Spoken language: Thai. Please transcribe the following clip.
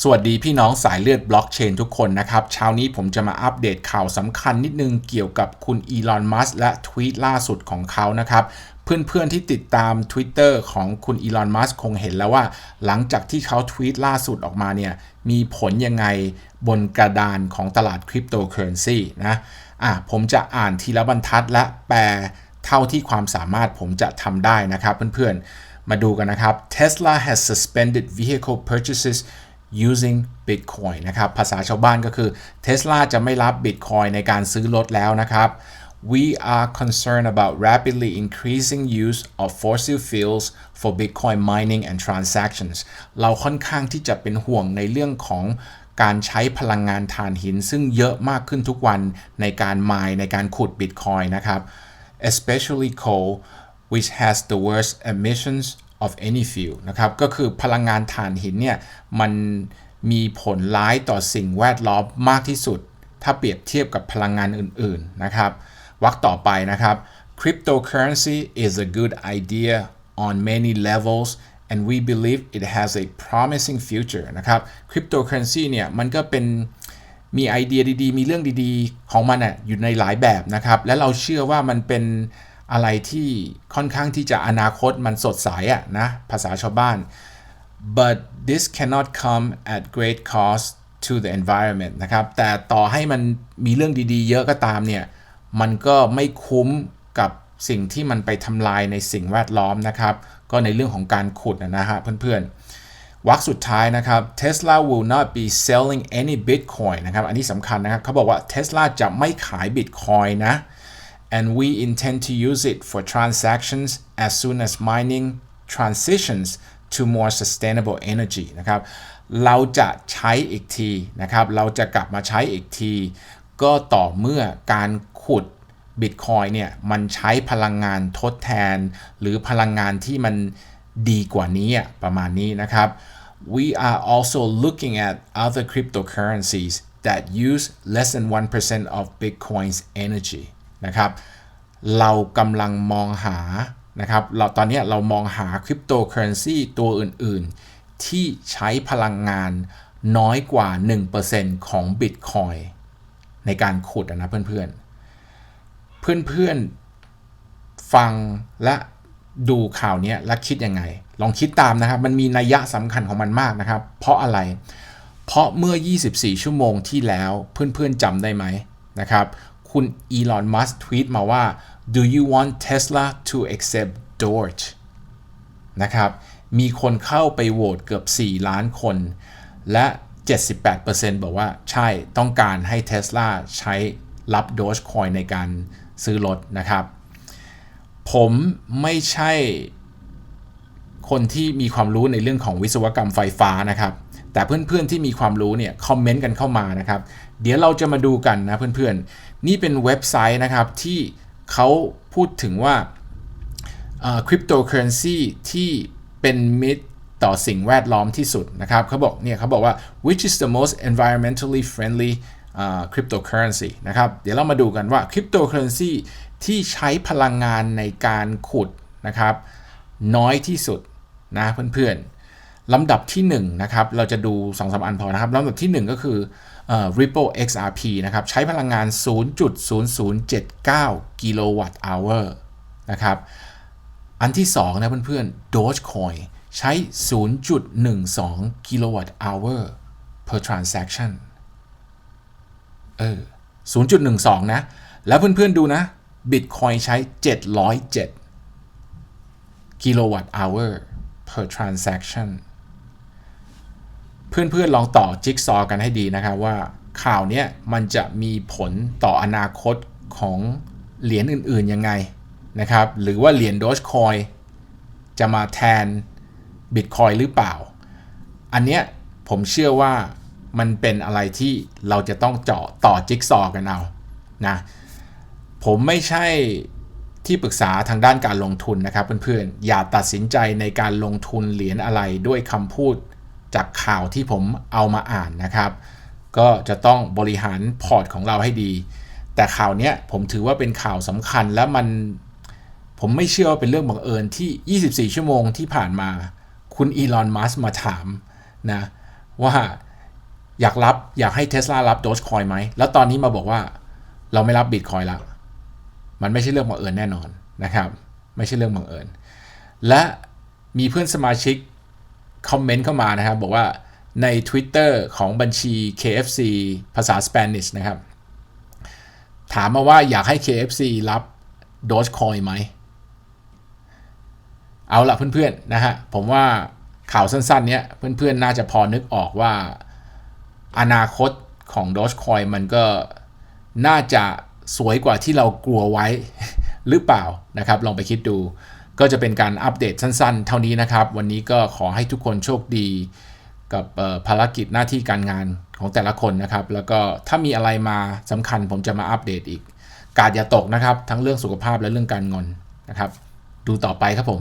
สวัสดีพี่น้องสายเลือดบล็อกเชนทุกคนนะครับ เช้านี้ผมจะมาอัปเดตข่าวสำคัญนิดนึงเกี่ยวกับคุณอีลอนมัสและทวีตล่าสุดของเขานะครับเพื่อนๆที่ติดตาม Twitter ของคุณอีลอนมัสคงเห็นแล้วว่า หลังจากที่เขาทวีตล่าสุดออกมาเนี่ยมีผลยังไงบนกระดานของตลาดคริปโตเคอเรนซีนะอะผมจะอ่านทีละบรรทัดและแปลเท่าที่ความสามารถผมจะทำได้นะครับเพื่อนๆ มาดูกันนะครับ Tesla has suspended vehicle purchases using Bitcoin นะครับ ภาษาชาวบ้านก็คือ Tesla จะไม่รับ Bitcoin ในการซื้อรถแล้วนะครับ We are concerned about rapidly increasing use of fossil fuels for Bitcoin mining and transactions เราค่อนข้างที่จะเป็นห่วงในเรื่องของการใช้พลังงานถ่านหิน ซึ่งเยอะมากขึ้นทุกวันในการมายในการขุด Bitcoin นะครับ especially coal which has the worst emissions of any fuel นะครับ ก็คือพลังงานถ่านหินเนี่ย มันมีผลร้ายต่อสิ่งแวดล้อมมากที่สุด ถ้าเปรียบเทียบกับพลังงานอื่น ๆ นะครับวักต่อไปนะครับ cryptocurrency is a good idea on many levels and we believe it has a promising future นะครับ cryptocurrency เนี่ย มันก็เป็นมีไอเดียดีๆ มีเรื่องดีๆ ของมันอะอยู่ในหลายแบบนะครับ และเราเชื่อว่ามันเป็น อะไรที่ค่อนข้างที่จะอนาคตมันสดใสอะนะ ภาษาชาวบ้าน but this cannot come at great cost to the environment นะครับ แต่ต่อให้มันมีเรื่องดีๆ เยอะก็ตามเนี่ย มันก็ไม่คุ้มกับสิ่งที่มันไปทำลายในสิ่งแวดล้อมนะครับ ก็ในเรื่องของการขุดนะฮะเพื่อนๆ วักสุดท้ายนะครับ Tesla will not be selling any Bitcoin นะครับ อันนี้สำคัญนะครับ เขาบอกว่า Tesla จะไม่ขาย Bitcoin นะ and we intend to use it for transactions as soon as mining transitions to more sustainable energy นะครับ เราจะใช้อีกทีนะครับ เราจะกลับมาใช้อีกที ก็ต่อเมื่อการขุด Bitcoin เนี่ย มันใช้พลังงานทดแทน หรือพลังงานที่มันดีกว่านี้ประมาณนี้นะครับ we are also looking at other cryptocurrencies that use less than 1% of Bitcoin's energy นะครับ เรากำลังมองหานะครับเราตอนนี้เรามองหาคริปโตเคอเรนซีตัวอื่น ๆ ที่ใช้พลังงานน้อยกว่า 1%ของ Bitcoin ในการขุดนะเพื่อนๆ เพื่อนๆ ฟังและดูข่าวนี้และคิดยังไง ลองคิดตามนะครับ มันมีนัยยะสำคัญของมันมากนะครับ เพราะอะไร เพราะเมื่อ 24 ชั่วโมงที่แล้วเพื่อนๆจำได้ไหมนะครับ คุณอีลอนมัสทวีตมาว่า do you want Tesla to accept Doge นะครับ มีคนเข้าไปโหวตเกือบ 4 ล้านคน และ 78%บอกว่าใช่ต้องการให้ Tesla ใช้รับ Dogecoin ในการซื้อรถนะครับ ผมไม่ใช่คนที่มีความรู้ในเรื่องของวิศวกรรมไฟฟ้านะครับ แต่เพื่อนๆที่มีความรู้เนี่ยคอมเมนต์กันเข้ามานะครับ เดี๋ยวเราจะมาดูกันนะเพื่อนๆ นี่เป็นเว็บไซต์นะครับที่เขาพูดถึงว่าคริปโตเคอเรนซีที่เป็นมิตรต่อสิ่งแวดล้อมที่สุดนะครับเขาบอกเนี่ยเขาบอกว่า which is the most environmentally friendly uh, cryptocurrency นะครับ เดี๋ยวเรามาดูกันว่าคริปโตเคอเรนซีที่ใช้พลังงานในการขุดนะครับ น้อยที่สุดนะเพื่อนๆ ลำดับที่1นะครับเราจะดู2อสอันพอนะครับลำดับที่ 1 ก็คือ Ripple XRP นะครับใช้พลังงาน 0.0079 กิโลวัตต์อเวอร์นะครับอันที่ 2 นะเพื่อนๆ Dogecoin ใช้ 0.12 กิโลวัตต์อเวอร์ per transaction เออ 0.12 นะ แล้วเพื่อนๆดูนะ Bitcoin ใช้ 707 กิโลวัตต์อเวอร์ per transaction เพื่อนๆลองต่อจิ๊กซอกันให้ดีนะครับว่าข่าวนี้มันจะมีผลต่ออนาคตของเหรียญอื่นๆยังไงนะครับ หรือว่าเหรียญโดจคอยจะมาแทนบิตคอยหรือเปล่า อันเนี้ยผมเชื่อว่ามันเป็นอะไรที่เราจะต้องเจาะต่อจิ๊กซอกันเอานะผมไม่ใช่ที่ปรึกษาทางด้านการลงทุนนะครับเพื่อนๆ อย่าตัดสินใจในการลงทุนเหรียญอะไรด้วยคำพูด จากข่าวที่ผมเอามาอ่านนะครับ ก็จะต้องบริหารพอร์ตของเราให้ดี แต่ข่าวนี้ผมถือว่าเป็นข่าวสำคัญและมันผมไม่เชื่อว่าเป็นเรื่องบังเอิญที่ 24 ชั่วโมงที่ผ่านมา คุณอีลอน มัสมาถามนะว่าอยากรับอยากให้เท sla รับ Dogecoin ไหม แล้วตอนนี้มาบอกว่าเราไม่รับ Bitcoin ละ มันไม่ใช่เรื่องบังเอิญแน่นอนนะครับ ไม่ใช่เรื่องบังเอิญ และมีเพื่อนสมาชิก คอมเมนต์เข้ามานะครับ บอกว่าใน Twitter ของบัญชี KFC ภาษา Spanish นะครับ ถามมาว่าอยากให้ KFC รับ Dogecoin ไหม เอาละเพื่อนๆนะฮะ ผมว่าข่าวสั้นๆ เนี้ยเพื่อนๆ น่าจะพอนึกออกว่าอนาคตของ Dogecoin มันก็น่าจะสวยกว่าที่เรากลัวไว้หรือเปล่านะครับ ลองไปคิดดู ก็จะเป็นการอัปเดตสั้นๆ เท่านี้นะครับ วันนี้ก็ขอให้ทุกคนโชคดีกับภารกิจหน้าที่การงานของแต่ละคนนะครับ แล้วก็ถ้ามีอะไรมาสำคัญผมจะมาอัปเดตอีก กาดอย่าตกนะครับ ทั้งเรื่องสุขภาพและเรื่องการเงินนะครับ ดูต่อไปครับผม